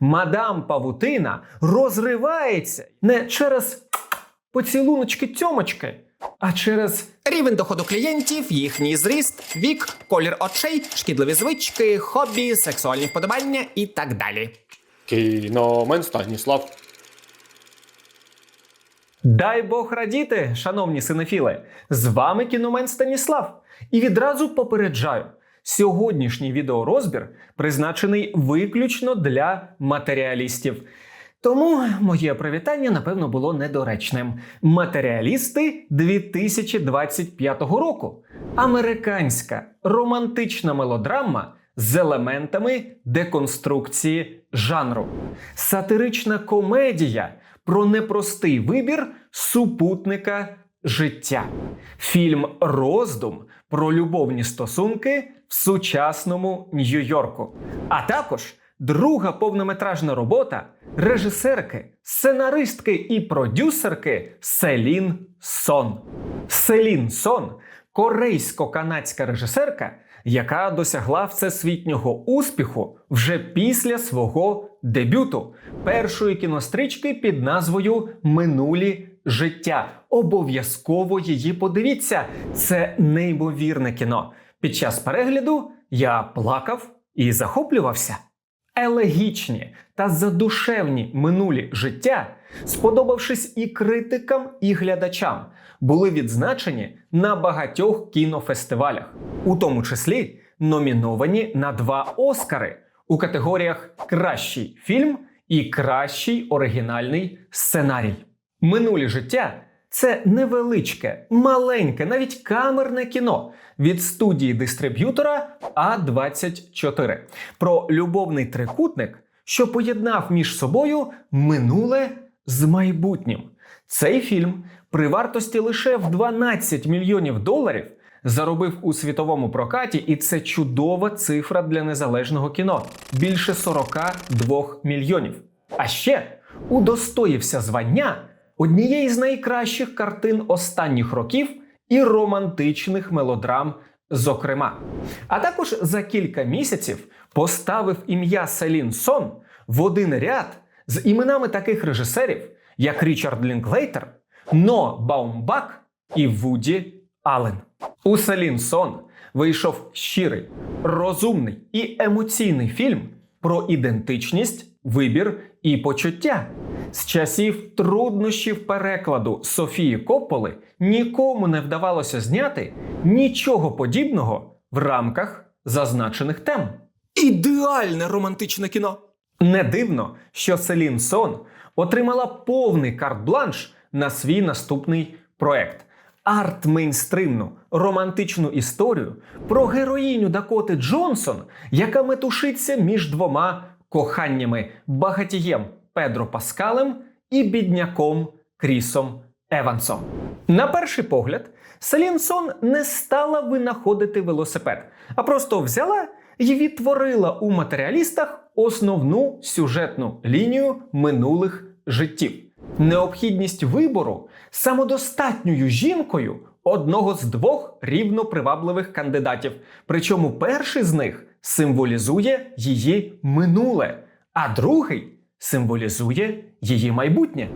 Мадам Павутина розривається не через поцілуночки тьомочки, а через Рівень доходу клієнтів, їхній зріст, вік, колір очей, шкідливі звички, хобі, сексуальні вподобання і так далі. Кіномен Станіслав. Дай Бог радіти, шановні синефіли! З вами кіномен Станіслав. І відразу попереджаю: сьогоднішній відеорозбір призначений виключно для матеріалістів. Тому моє привітання, напевно, було недоречним. Матеріалісти 2025 року. Американська романтична мелодрама з елементами деконструкції жанру. Сатирична комедія про непростий вибір супутника життя. Фільм Роздум про любовні стосунки в сучасному Нью-Йорку. А також друга повнометражна робота режисерки, сценаристки і продюсерки Селін Сон. Селін Сон корейсько-канадська режисерка, яка досягла всесвітнього успіху вже після свого дебюту першої кінострічки під назвою Минулі життя. Обов'язково її подивіться. Це неймовірне кіно. Під час перегляду я плакав і захоплювався. Елегічні та задушевні минулі життя, сподобавшись і критикам, і глядачам, були відзначені на багатьох кінофестивалях, у тому числі номіновані на два Оскари у категоріях Кращий фільм і Кращий оригінальний сценарій. Минулі життя це невеличке, маленьке, навіть камерне кіно від студії дистриб'ютора А24 про любовний трикутник, що поєднав між собою минуле з майбутнім. Цей фільм при вартості лише в 12 мільйонів доларів заробив у світовому прокаті, і це чудова цифра для незалежного кіно більше 42 мільйонів. А ще удостоївся звання однієї з найкращих картин останніх років і романтичних мелодрам, зокрема. А також за кілька місяців поставив ім'я Селін Сон в один ряд з іменами таких режисерів, як Річард Лінклейтер, Но Баумбак і Вуді Аллен. У Селін Сон вийшов щирий, розумний і емоційний фільм про ідентичність, вибір і почуття. З часів труднощів перекладу Софії Копполи нікому не вдавалося зняти нічого подібного в рамках зазначених тем. Ідеальне романтичне кіно. Не дивно, що Селін Сон отримала повний карт-бланш на свій наступний проект. Арт-мейнстримну романтичну історію про героїню Дакоти Джонсон, яка метушиться між двома коханнями багатієм Педро Паскалем і бідняком Крісом Евансом. На перший погляд, Селін Сон не стала винаходити велосипед, а просто взяла і відтворила у матеріалістах основну сюжетну лінію минулих життів. Необхідність вибору самодостатньою жінкою одного з двох рівнопривабливих кандидатів. Причому перший з них символізує її минуле, а другий символізує її майбутнє.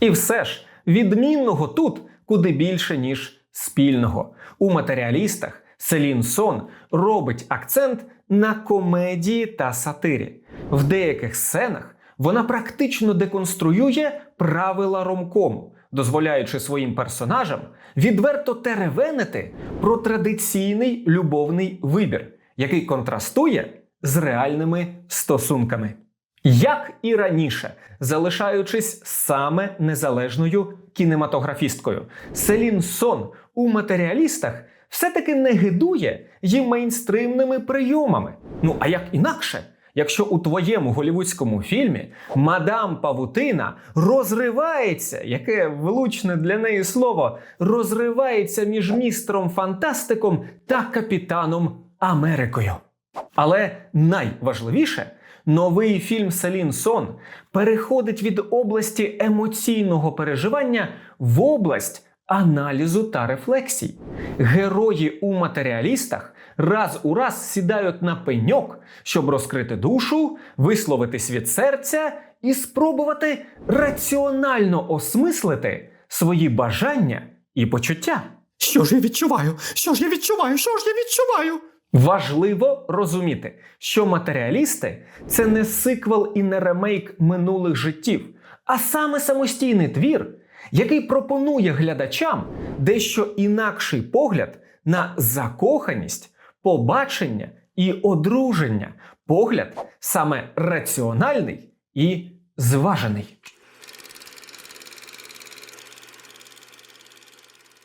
І все ж відмінного тут куди більше, ніж спільного. У матеріалістах Селін Сон робить акцент на комедії та сатирі. В деяких сценах вона практично деконструює правила ромкому, дозволяючи своїм персонажам відверто теревенити про традиційний любовний вибір, який контрастує з реальними стосунками. Як і раніше, залишаючись саме незалежною кінематографісткою, Селін Сон у матеріалістах все-таки не гидує їм мейнстримними прийомами. Ну а як інакше? Якщо у твоєму голівудському фільмі мадам Павутина розривається, яке влучне для неї слово, розривається між містером Фантастиком та Капітаном Америкою. Але найважливіше, новий фільм Сон переходить від області емоційного переживання в область аналізу та рефлексій. Герої у матеріалістах раз у раз сідають на пеньок, щоб розкрити душу, висловитись від серця і спробувати раціонально осмислити свої бажання і почуття. Що ж я відчуваю? Що ж я відчуваю? Що ж я відчуваю? Важливо розуміти, що матеріалісти це не сиквел і не ремейк минулих життів, а саме самостійний твір, який пропонує глядачам дещо інакший погляд на закоханість, побачення і одруження, погляд саме раціональний і зважений.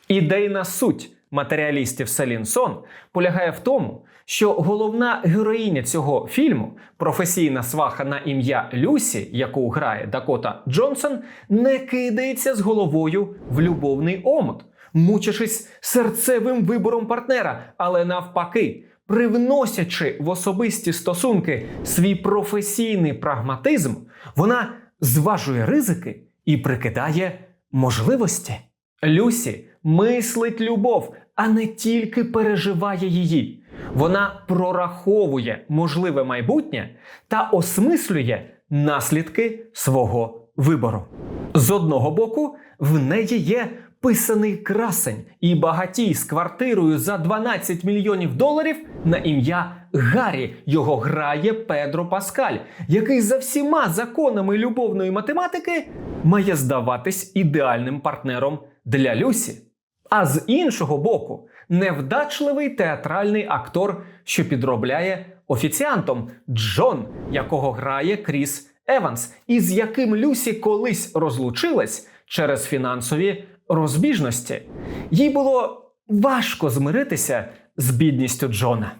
Ідейна суть матеріалістів Селін Сон полягає в тому, що головна героїня цього фільму, професійна сваха на ім'я Люсі, яку грає Дакота Джонсон, не кидається з головою в любовний омут, мучачись серцевим вибором партнера, але навпаки, привносячи в особисті стосунки свій професійний прагматизм, вона зважує ризики і прикидає можливості. Люсі мислить любов, а не тільки переживає її. Вона прораховує можливе майбутнє та осмислює наслідки свого вибору. З одного боку, в неї є писаний красень і багатій з квартирою за 12 мільйонів доларів на ім'я Гаррі. Його грає Педро Паскаль, який за всіма законами любовної математики має здаватись ідеальним партнером для Люсі. А з іншого боку, невдачливий театральний актор, що підробляє офіціантом Джон, якого грає Кріс Еванс, і з яким Люсі колись розлучилась через фінансові розбіжності. Їй було важко змиритися з бідністю Джона.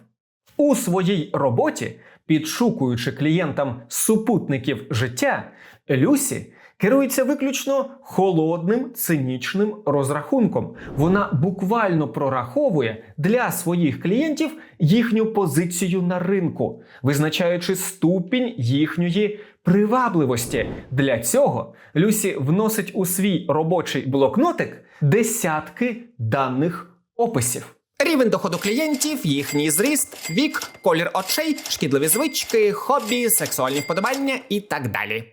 У своїй роботі, підшукуючи клієнтам супутників життя, Люсі керується виключно холодним цинічним розрахунком. Вона буквально прораховує для своїх клієнтів їхню позицію на ринку, визначаючи ступінь їхньої привабливості. Для цього Люсі вносить у свій робочий блокнотик десятки даних описів. Рівень доходу клієнтів, їхній зріст, вік, колір очей, шкідливі звички, хобі, сексуальні вподобання і так далі.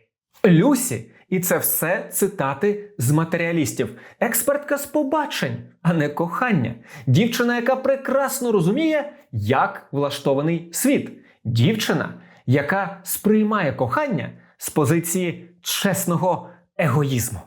Люсі, і це все цитати з матеріалістів. Експертка з побачень, а не кохання. Дівчина, яка прекрасно розуміє, як влаштований світ. Дівчина, яка сприймає кохання з позиції чесного егоїзму.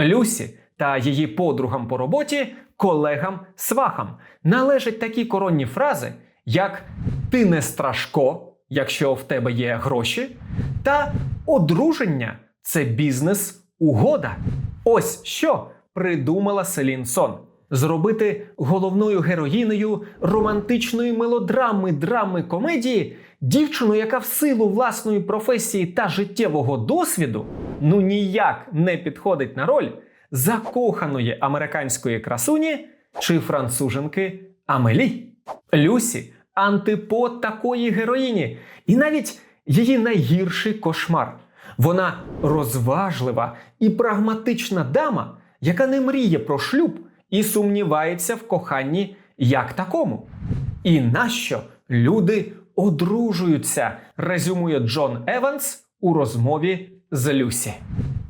Люсі та її подругам по роботі, колегам, свахам належать такі коронні фрази, як Ти не страшко, якщо в тебе є гроші, та одруження це бізнес-угода. Ось що придумала Селін Сон. Зробити головною героїнею романтичної мелодрами драми комедії дівчину, яка в силу власної професії та життєвого досвіду ну ніяк не підходить на роль закоханої американської красуні чи француженки Амелі. Люсі антипод такої героїні, і навіть її найгірший кошмар. Вона розважлива і прагматична дама, яка не мріє про шлюб і сумнівається в коханні як такому. І нащо люди одружуються, резюмує Джон Еванс у розмові з Люсі.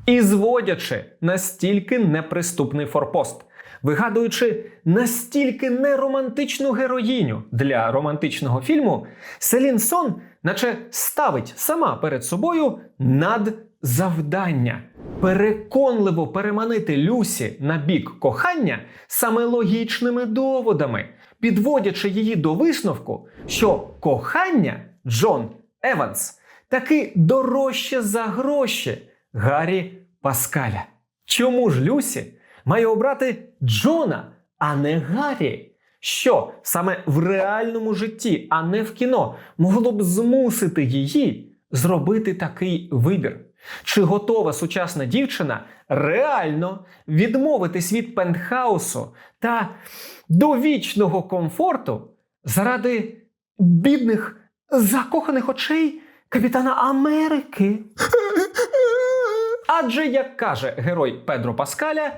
І зводячи настільки неприступний форпост, вигадуючи настільки неромантичну героїню для романтичного фільму, Селін Сон, наче ставить сама перед собою надзавдання переконливо переманити Люсі на бік кохання саме логічними доводами, підводячи її до висновку, що кохання Джон Еванс таки дорожче за гроші Гаррі Паскаля. Чому ж Люсі має обрати Джона, а не Гаррі? Що саме в реальному житті, а не в кіно, могло б змусити її зробити такий вибір? Чи готова сучасна дівчина реально відмовитись від пентхаусу та довічного комфорту заради бідних закоханих очей капітана Америки? Адже, як каже герой Педро Паскаля,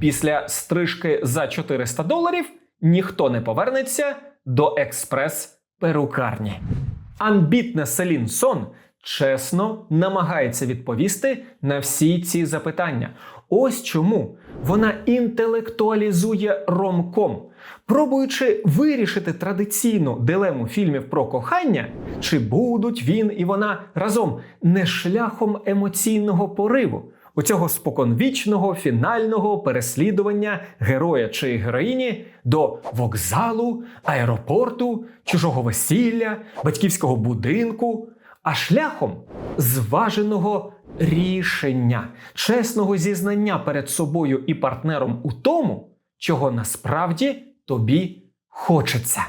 після стрижки за 400 доларів ніхто не повернеться до експрес-перукарні. Амбітна Селін Сон чесно намагається відповісти на всі ці запитання. Ось чому вона інтелектуалізує ромком, пробуючи вирішити традиційну дилему фільмів про кохання, чи будуть він і вона разом не шляхом емоційного пориву. У цього споконвічного фінального переслідування героя чи героїні до вокзалу, аеропорту, чужого весілля, батьківського будинку, а шляхом зваженого рішення, чесного зізнання перед собою і партнером у тому, чого насправді тобі хочеться.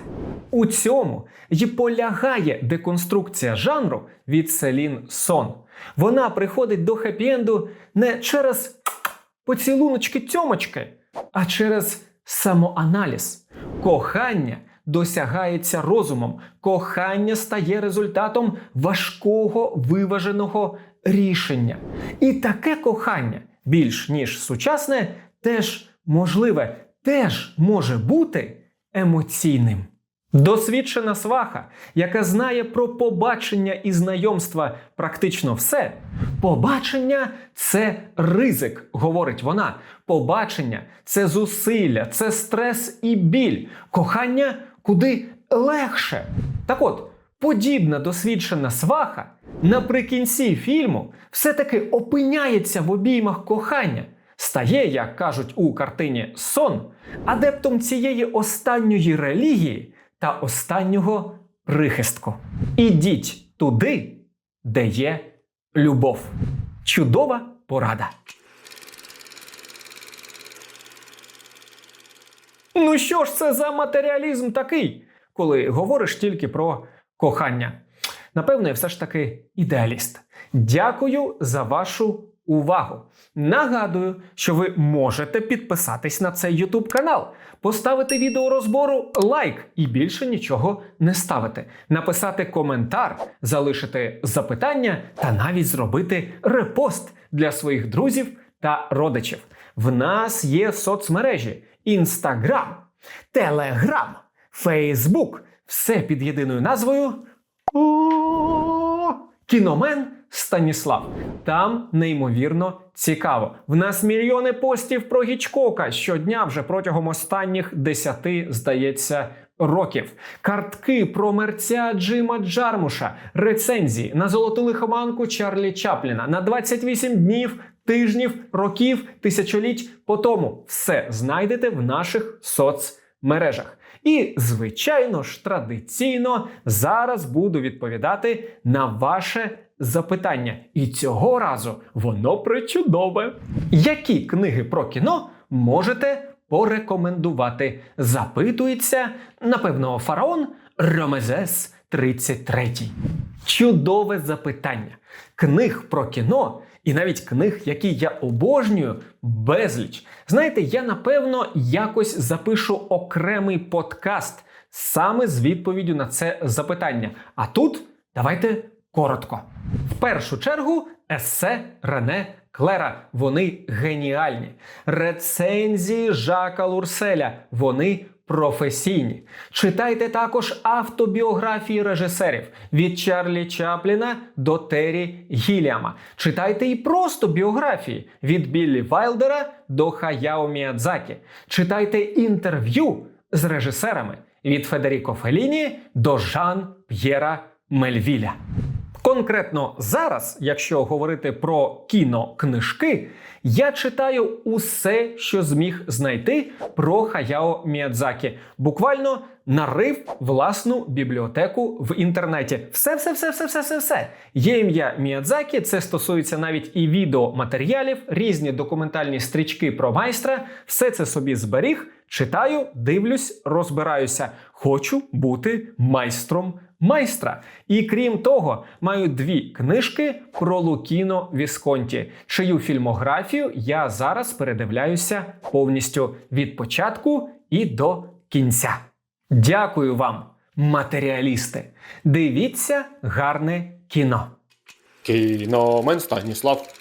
У цьому й полягає деконструкція жанру від Селін Сон. Вона приходить до хеппі-енду не через поцілуночки тьомочки, а через самоаналіз. Кохання досягається розумом, кохання стає результатом важкого виваженого рішення. І таке кохання, більш ніж сучасне, теж можливе, теж може бути емоційним. Досвідчена сваха, яка знає про побачення і знайомства практично все. Побачення це ризик, говорить вона. Побачення це зусилля, це стрес і біль. Кохання куди легше. Так от, подібна досвідчена сваха наприкінці фільму все-таки опиняється в обіймах кохання. Стає, як кажуть у картині Сон, адептом цієї останньої релігії та останнього прихистку. Ідіть туди, де є любов. Чудова порада. Ну що ж це за матеріалізм такий, коли говориш тільки про кохання? Напевно, я все ж таки ідеаліст. Дякую за вашу увагу. Нагадую, що ви можете підписатись на цей YouTube канал, поставити відео розбору лайк і більше нічого не ставити, написати коментар, залишити запитання та навіть зробити репост для своїх друзів та родичів. В нас є соцмережі Instagram, Telegram, Facebook. Все під єдиною назвою Кіномен Станіслав. Там неймовірно цікаво. В нас мільйони постів про Гічкока щодня вже протягом останніх десяти, здається, років. Картки про мерця Джима Джармуша, рецензії на золоту лихоманку Чарлі Чапліна на 28 днів. Тижнів, років, тисячоліть по тому все знайдете в наших соцмережах. І, звичайно ж, традиційно зараз буду відповідати на ваше запитання. І цього разу воно причудове. Які книги про кіно можете порекомендувати? Запитується, напевно, фараон Ромезес 33. Чудове запитання. Книг про кіно і навіть книг, які я обожнюю, безліч. Знаєте, я напевно якось запишу окремий подкаст саме з відповіддю на це запитання. А тут давайте коротко. В першу чергу, есе Рене Клера. Вони геніальні. Рецензії Жака Лурселя. Вони професійні. Читайте також автобіографії режисерів від Чарлі Чапліна до Террі Гіліама. Читайте і просто біографії від Біллі Вайлдера до Хаяо Міядзакі. Читайте інтерв'ю з режисерами від Федеріко Феліні до Жан П'єра Мельвіля. Конкретно зараз, якщо говорити про кінокнижки, я читаю усе, що зміг знайти про Хаяо Міядзакі. Буквально нарив власну бібліотеку в інтернеті. Все, все, все, все, все, все, все. Є ім'я Міядзакі. Це стосується навіть і відеоматеріалів, різні документальні стрічки про майстра. Все це собі зберіг. Читаю, дивлюсь, розбираюся. Хочу бути майстром майстра. І крім того, маю дві книжки про Лукіно Вісконті, чию фільмографію я зараз передивляюся повністю від початку і до кінця. Дякую вам, матеріалісти! Дивіться гарне кіно. Кіномен Станіслав.